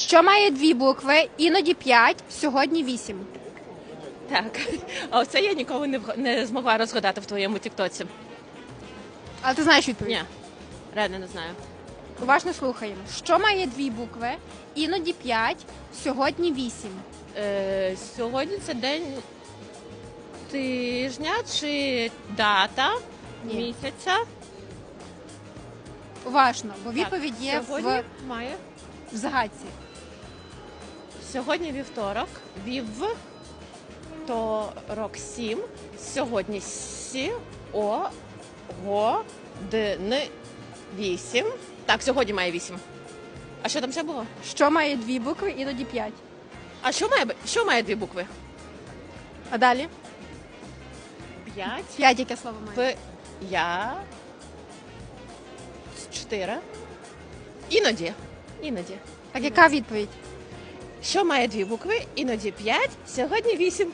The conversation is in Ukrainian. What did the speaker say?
Що має дві букви, іноді п'ять, сьогодні вісім. Так, а оце я ніколи не, вг- не змогла розгадати в твоєму тіктоці. Але ти знаєш відповідь? Ні, реально не знаю. Уважно слухаємо. Що має дві букви, іноді п'ять, сьогодні вісім. Е, сьогодні це день тижня чи дата Ні. місяця. Уважно, бо Так, відповідь є сьогодні в, має. в загадці. Сьогодні вівторок, вів то рок сім. Сьогодні сі о го д вісім. Так, сьогодні має вісім. А що там ще було? Що має дві букви, іноді п'ять. А що має що має дві букви? А далі? П'ять. П'ять яке слово має? П я чотири. Іноді. Іноді. Так яка відповідь? Що має дві букви? Іноді п'ять. Сьогодні вісім.